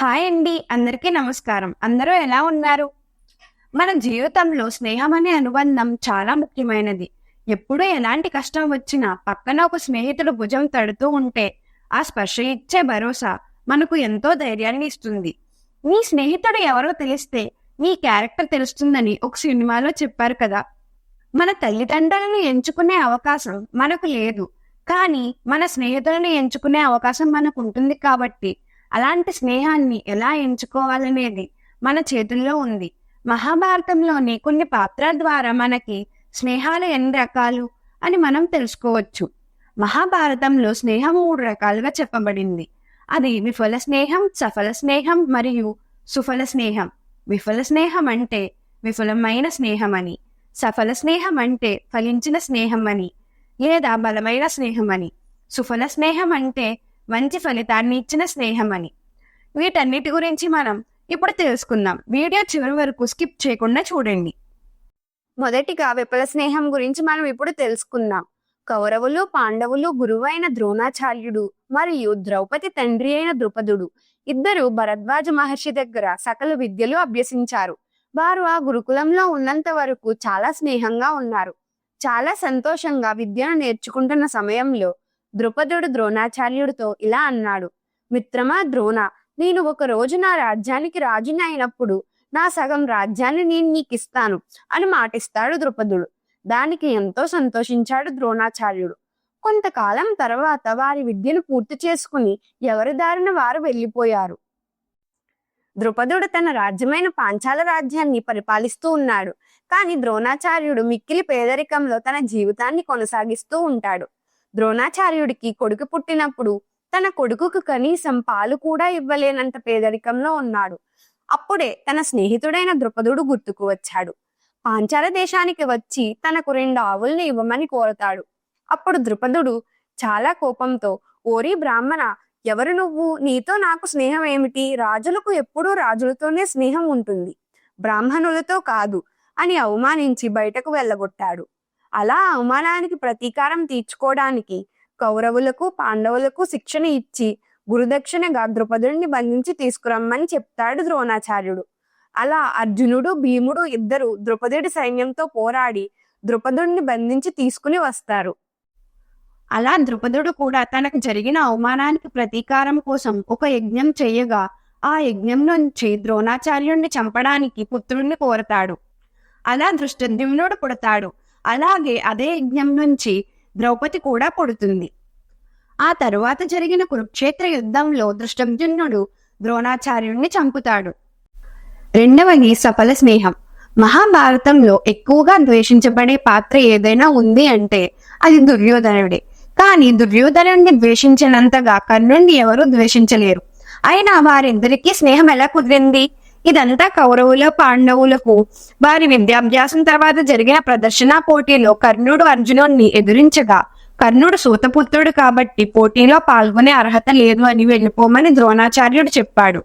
Hi అండి అందరికీ నమస్కారం. అందరూ ఎలా ఉన్నారు? మన జీవితంలో స్నేహం అనే అనుబంధం చాలా ముఖ్యమైనది. ఎప్పుడు ఎలాంటి కష్టం వచ్చినా పక్కన ఒక స్నేహితుడు భుజం తడుతూ ఉంటే ఆ స్పర్శ ఇచ్చే భరోసా మనకు ఎంతో ధైర్యాన్ని ఇస్తుంది. నీ స్నేహితుడు ఎవరో తెలిస్తే నీ క్యారెక్టర్ తెలుస్తుందని ఒక సినిమాలో చెప్పారు కదా. మన తల్లిదండ్రులను ఎంచుకునే అవకాశం మనకు లేదు. కానీ మన స్నేహితులను ఎంచుకునే అవకాశం మనకు ఉంటుంది కాబట్టి అలాంటి స్నేహాన్ని ఎలా ఎంచుకోవాలనేది మన చేతుల్లో ఉంది. మహాభారతంలోని కొన్ని పాత్రల ద్వారా మనకి స్నేహాలు ఎన్ని రకాలు అని మనం తెలుసుకోవచ్చు. మహాభారతంలో స్నేహం మూడు రకాలుగా చెప్పబడింది. అది విఫల స్నేహం సఫల స్నేహం మరియు సుఫల స్నేహం. విఫల స్నేహం అంటే విఫలమైన స్నేహం అని సఫల స్నేహం అంటే ఫలించిన స్నేహం అని లేదా బలమైన స్నేహం అని. సుఫల స్నేహం అంటే మంచి ఫలితాన్ని ఇచ్చిన స్నేహం అని వీటన్నిటి గురించి మనం ఇప్పుడు తెలుసుకుందాం. వీడియో చివరి వరకు స్కిప్ చేయకుండా చూడండి. మొదటిగా విపుల స్నేహం గురించి మనం ఇప్పుడు తెలుసుకుందాం. కౌరవులు పాండవులు గురువైన ద్రోణాచార్యుడు మరియు ద్రౌపది తండ్రి అయిన ద్రుపదుడు ఇద్దరు భరద్వాజ మహర్షి దగ్గర సకల విద్యలు అభ్యసించారు. వారు ఆ గురుకులంలో ఉన్నంత వరకు చాలా స్నేహంగా ఉన్నారు. చాలా సంతోషంగా విద్యను నేర్చుకుంటున్న సమయంలో ద్రుపదుడు ద్రోణాచార్యుడితో ఇలా అన్నాడు. మిత్రమా ద్రోణ నేను ఒక రోజు నా రాజ్యానికి రాజుని అయినప్పుడు నా సగం రాజ్యాన్ని నేను నీకు ఇస్తాను అని మాటిస్తాడు ద్రుపదుడు. దానికి ఎంతో సంతోషించాడు ద్రోణాచార్యుడు. కొంతకాలం తర్వాత వారి విద్యను పూర్తి చేసుకుని ఎవరి దారిన వారు వెళ్ళిపోయారు. ద్రుపదుడు తన రాజ్యమైన పాంచాల రాజ్యాన్ని పరిపాలిస్తూ ఉన్నాడు. కానీ ద్రోణాచార్యుడు మిక్కిలి పేదరికంలో తన జీవితాన్ని కొనసాగిస్తూ ఉంటాడు. ద్రోణాచార్యుడికి కొడుకు పుట్టినప్పుడు తన కొడుకుకు కనీసం పాలు కూడా ఇవ్వలేనంత పేదరికంలో ఉన్నాడు. అప్పుడే తన స్నేహితుడైన ద్రుపదుడు గుర్తుకు వచ్చాడు. పాంచాల దేశానికి వచ్చి తనకు రెండు ఆవుల్ని ఇవ్వమని కోరతాడు. అప్పుడు ద్రుపదుడు చాలా కోపంతో ఓరి బ్రాహ్మణ ఎవరు నువ్వు? నీతో నాకు స్నేహం ఏమిటి? రాజులకు ఎప్పుడూ రాజులతోనే స్నేహం ఉంటుంది. బ్రాహ్మణులతో కాదు అని అవమానించి బయటకు వెళ్ళగొట్టాడు. అలా అవమానానికి ప్రతీకారం తీర్చుకోవడానికి కౌరవులకు పాండవులకు శిక్షణ ఇచ్చి గురుదక్షిణగా ద్రుపదుడిని బంధించి తీసుకురమ్మని చెప్తాడు ద్రోణాచార్యుడు. అలా అర్జునుడు భీముడు ఇద్దరు ద్రుపదుడి సైన్యంతో పోరాడి ద్రుపదుడిని బంధించి తీసుకుని వస్తారు. అలా ద్రుపదుడు కూడా తనకు జరిగిన అవమానానికి ప్రతీకారం కోసం ఒక యజ్ఞం చేయగా ఆ యజ్ఞం నుంచి ద్రోణాచార్యుణ్ణి చంపడానికి పుత్రుణ్ణి కోరతాడు. అలా దృష్టద్యుమ్నుడు పుడతాడు. అలాగే అదే యజ్ఞం నుంచి ద్రౌపది కూడా పుడుతుంది. ఆ తరువాత జరిగిన కురుక్షేత్ర యుద్ధంలో దృష్టద్యుమ్నుడు ద్రోణాచార్యుణ్ణి చంపుతాడు. రెండవది సఫల స్నేహం. మహాభారతంలో ఎక్కువగా ద్వేషించబడే పాత్ర ఏదైనా ఉంది అంటే అది దుర్యోధనుడే. కానీ దుర్యోధనుడిని ద్వేషించినంతగా కర్ణుణ్ణి ఎవరూ ద్వేషించలేరు. అయినా వారిద్దరికీ స్నేహం ఎలా కుదిరింది? ఇదంతా కౌరవుల పాండవులకు వారి విద్యాభ్యాసం తర్వాత జరిగిన ప్రదర్శన పోటీలో కర్ణుడు అర్జునుడిని ఎదురించగా కర్ణుడు సూతపుత్రుడు కాబట్టి పోటీలో పాల్గొనే అర్హత లేదు అని వెళ్ళిపోమని ద్రోణాచార్యుడు చెప్పాడు.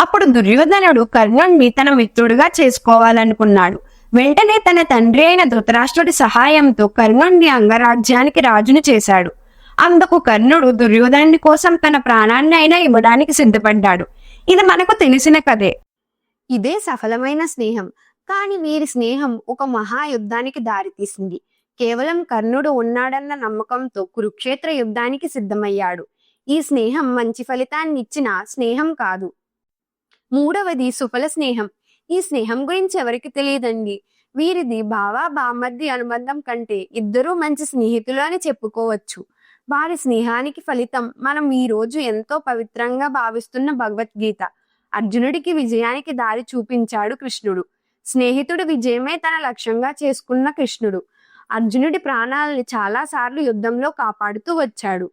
అప్పుడు దుర్యోధనుడు కర్ణుడిని తన మిత్రుడిగా చేసుకోవాలనుకున్నాడు. వెంటనే తన తండ్రి అయిన ధృతరాష్ట్రుడి సహాయంతో కర్ణుడిని అంగరాజ్యానికి రాజును చేశాడు. అందుకు కర్ణుడు దుర్యోధనుడి కోసం తన ప్రాణాన్ని అయినా ఇవ్వడానికి సిద్ధపడ్డాడు. ఇది మనకు తెలిసిన కథే. ఇదే సఫలమైన స్నేహం. కానీ వీరి స్నేహం ఒక మహాయుద్ధానికి దారితీసింది. కేవలం కర్ణుడు ఉన్నాడన్న నమ్మకంతో కురుక్షేత్ర యుద్ధానికి సిద్ధమయ్యాడు. ఈ స్నేహం మంచి ఫలితాన్ని ఇచ్చిన స్నేహం కాదు. మూడవది సుఫల స్నేహం. ఈ స్నేహం గురించి ఎవరికి తెలియదండి. వీరిది బావా బామర్ది అనుబంధం కంటే ఇద్దరూ మంచి స్నేహితులు అని చెప్పుకోవచ్చు. వారి స్నేహానికి ఫలితం. మనం ఈ రోజు ఎంతో పవిత్రంగా భావిస్తున్న భగవద్గీత. అర్జునుడికి విజయానికి దారి చూపించాడు కృష్ణుడు. స్నేహితుడి విజయమే తన లక్ష్యంగా చేసుకున్న కృష్ణుడు. అర్జునుడి ప్రాణాలని చాలాసార్లు యుద్ధంలో కాపాడుతూ వచ్చాడు.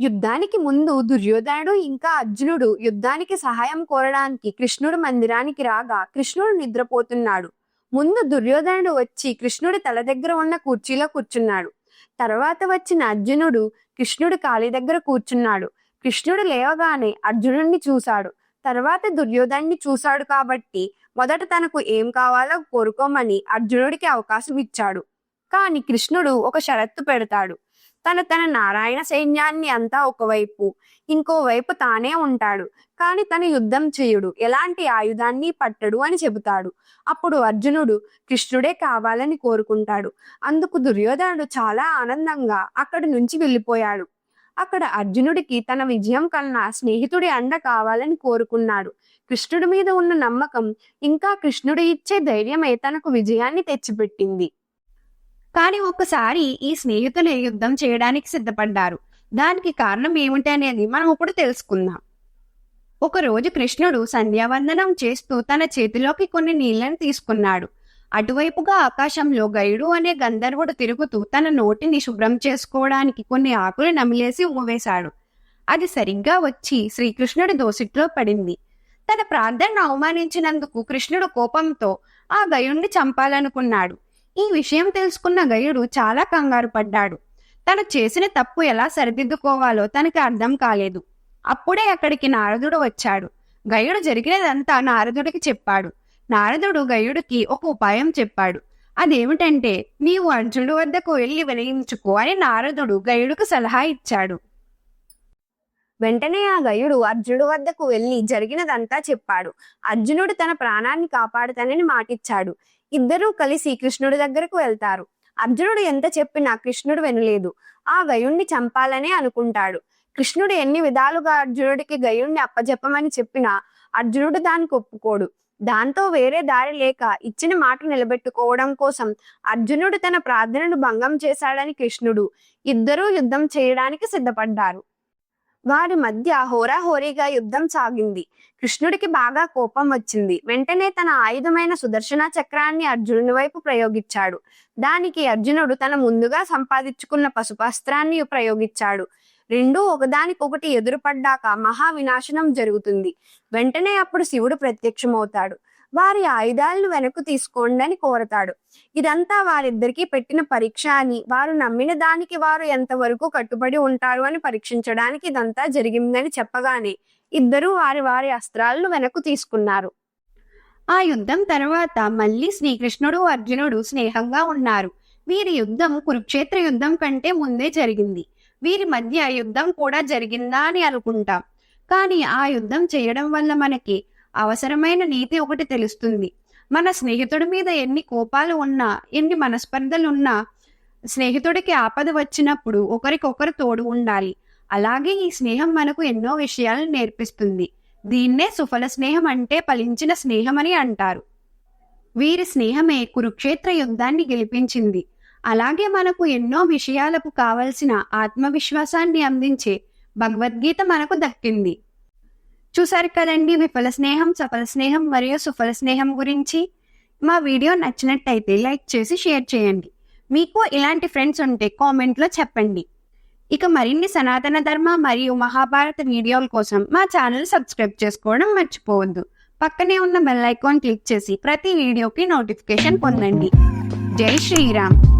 యుద్ధానికి ముందు దుర్యోధనుడు ఇంకా అర్జునుడు యుద్ధానికి సహాయం కోరడానికి కృష్ణుడు మందిరానికి రాగా కృష్ణుడు నిద్రపోతున్నాడు. ముందు దుర్యోధనుడు వచ్చి కృష్ణుడి తల దగ్గర ఉన్న కుర్చీలో కూర్చున్నాడు. తర్వాత వచ్చిన అర్జునుడు కృష్ణుడు కాలి దగ్గర కూర్చున్నాడు. కృష్ణుడు లేవగానే అర్జునుడిని చూశాడు. తర్వాత దుర్యోధన్ని చూశాడు కాబట్టి మొదట తనకు ఏం కావాలో కోరుకోమని అర్జునుడికి అవకాశం ఇచ్చాడు. కానీ కృష్ణుడు ఒక షరత్తు పెడతాడు. తన తన నారాయణ సైన్యాన్ని అంతా ఒకవైపు ఇంకోవైపు తానే ఉంటాడు. కాని తన యుద్ధం చేయుడు. ఎలాంటి ఆయుధాన్ని పట్టడు అని చెబుతాడు. అప్పుడు అర్జునుడు కృష్ణుడే కావాలని కోరుకుంటాడు. అందుకు దుర్యోధనుడు చాలా ఆనందంగా అక్కడి నుంచి వెళ్ళిపోయాడు. అక్కడ అర్జునుడికి తన విజయం కన్నా స్నేహితుడి అండ కావాలని కోరుకున్నాడు. కృష్ణుడి మీద ఉన్న నమ్మకం ఇంకా కృష్ణుడు ఇచ్చే ధైర్యమే తనకు విజయాన్ని తెచ్చిపెట్టింది. కానీ ఒక్కసారి ఈ స్నేహితులు యుద్ధం చేయడానికి సిద్ధపడ్డారు. దానికి కారణం ఏమిటి అనేది మనం ఇప్పుడు తెలుసుకుందాం. ఒకరోజు కృష్ణుడు సంధ్యావందనం చేస్తూ తన చేతిలోకి కొన్ని నీళ్ళను తీసుకున్నాడు. అటువైపుగా ఆకాశంలో గయుడు అనే గంధర్వుడు తిరుగుతూ తన నోటిని శుభ్రం చేసుకోవడానికి కొన్ని ఆకులు నమిలేసి ఉమ్మవేశాడు అది సరిగ్గా వచ్చి శ్రీకృష్ణుడి దోసిట్లో పడింది. తన ప్రార్థనను అవమానించినందుకు కృష్ణుడు కోపంతో ఆ గయుణ్ణి చంపాలనుకున్నాడు. ఈ విషయం తెలుసుకున్న గయుడు చాలా కంగారు పడ్డాడు. తను చేసిన తప్పు ఎలా సరిదిద్దుకోవాలో తనకి అర్థం కాలేదు. అప్పుడే అక్కడికి నారదుడు వచ్చాడు. గయుడు జరిగినదంతా నారదుడికి చెప్పాడు. నారదుడు గయుడికి ఒక ఉపాయం చెప్పాడు. అదేమిటంటే నీవు అర్జునుడి వద్దకు వెళ్ళి వినయించుకో అని నారదుడు గయుడికి సలహా ఇచ్చాడు. వెంటనే ఆ గయుడు అర్జునుడు వద్దకు వెళ్ళి జరిగినదంతా చెప్పాడు. అర్జునుడు తన ప్రాణాన్ని కాపాడుతానని మాటిచ్చాడు. ఇద్దరూ కలిసి కృష్ణుడి దగ్గరకు వెళ్తారు. అర్జునుడు ఎంత చెప్పినా కృష్ణుడు వినలేదు. ఆ గయుణ్ణి చంపాలనే అనుకుంటాడు. కృష్ణుడు ఎన్ని విధాలుగా అర్జునుడికి గయుణ్ణి అప్పజెప్పమని చెప్పినా అర్జునుడు దానికి ఒప్పుకోడు. దాంతో వేరే దారి లేక ఇచ్చిన మాట నిలబెట్టుకోవడం కోసం అర్జునుడు తన ప్రార్థనను భంగం చేశాడని కృష్ణుడు. ఇద్దరూ యుద్ధం చేయడానికి సిద్ధపడ్డారు. వారి మధ్య హోరాహోరీగా యుద్ధం సాగింది. కృష్ణుడికి బాగా కోపం వచ్చింది. వెంటనే తన ఆయుధమైన సుదర్శన చక్రాన్ని అర్జునుడి వైపు ప్రయోగించాడు. దానికి అర్జునుడు తన ముందుగా సంపాదించుకున్న పసుపాస్త్రాన్ని ప్రయోగించాడు. రెండూ ఒకదానికొకటి ఎదురుపడ్డాక మహా వినాశనం జరుగుతుంది. వెంటనే అప్పుడు శివుడు ప్రత్యక్షమవుతాడు. వారి ఆయుధాలను వెనక్కు తీసుకోండి అని కోరతాడు. ఇదంతా వారిద్దరికీ పెట్టిన పరీక్ష అని వారు నమ్మిన దానికి వారు ఎంతవరకు కట్టుబడి ఉంటారు అని పరీక్షించడానికి ఇదంతా జరిగిందని చెప్పగానే ఇద్దరూ వారి వారి అస్త్రాలను వెనక్కు తీసుకున్నారు. ఆ యుద్ధం తర్వాత మళ్ళీ శ్రీకృష్ణుడు అర్జునుడు స్నేహంగా ఉన్నారు. వీరి యుద్ధం కురుక్షేత్ర యుద్ధం కంటే ముందే జరిగింది. వీరి మధ్య యుద్ధం కూడా జరిగిందా అని అనుకుంటాం. కానీ ఆ యుద్ధం చేయడం వల్ల మనకి అవసరమైన నీతి ఒకటి తెలుస్తుంది. మన స్నేహితుడి మీద ఎన్ని కోపాలు ఉన్నా ఎన్ని మనస్పర్ధలున్నా స్నేహితుడికి ఆపద వచ్చినప్పుడు ఒకరికొకరు తోడు ఉండాలి. అలాగే ఈ స్నేహం మనకు ఎన్నో విషయాలు నేర్పిస్తుంది. దీన్నే సుఫల స్నేహం అంటే ఫలించిన స్నేహం అని అంటారు. వీరి స్నేహమే కురుక్షేత్ర యుద్ధాన్ని గెలిపించింది. అలాగే మనకు ఎన్నో విషయాలకు కావలసిన ఆత్మవిశ్వాసాన్ని అందించే భగవద్గీత మనకు దక్కింది. చూసారు కదండి విఫల స్నేహం సఫల స్నేహం మరియు సుఫల స్నేహం గురించి. మా వీడియో నచ్చినట్టయితే లైక్ చేసి షేర్ చేయండి. మీకు ఇలాంటి ఫ్రెండ్స్ ఉంటే కామెంట్లో చెప్పండి. ఇక మరిన్ని సనాతన ధర్మ మరియు మహాభారత వీడియోల కోసం మా ఛానల్ సబ్స్క్రైబ్ చేసుకోవడం మర్చిపోవద్దు. పక్కనే ఉన్న బెల్ ఐకాన్ క్లిక్ చేసి ప్రతి వీడియోకి నోటిఫికేషన్ పొందండి. జై శ్రీరామ్.